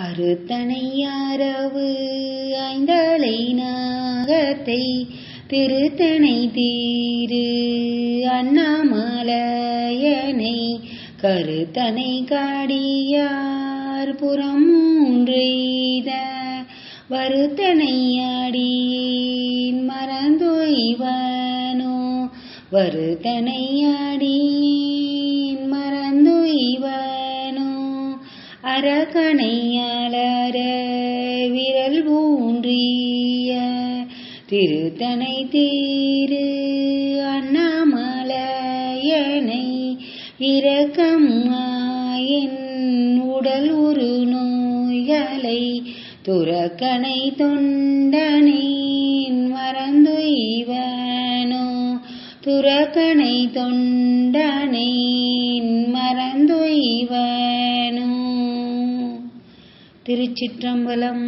அறுத்தனையாரவு ஐந்தலை நாகத்தை திருத்தனை தீரு அண்ணாமலையனை கருத்தனை காடியார் புறம் மூன்றெய்த வருத்தனையாடியேன் மறந்தொய்வனோ வருத்தனையாடியேன் அரகணையாளர விரல் ஊன்றிய திருத்தனை தீரு அண்ணாமலையனை இரக்கம் என் உடல் உரு நோய்களை துறக்கனை தொண்டனின் மறந்துய்வனோ துறக்கனை தொண்டனை திருச்சிற்றம்பலம்.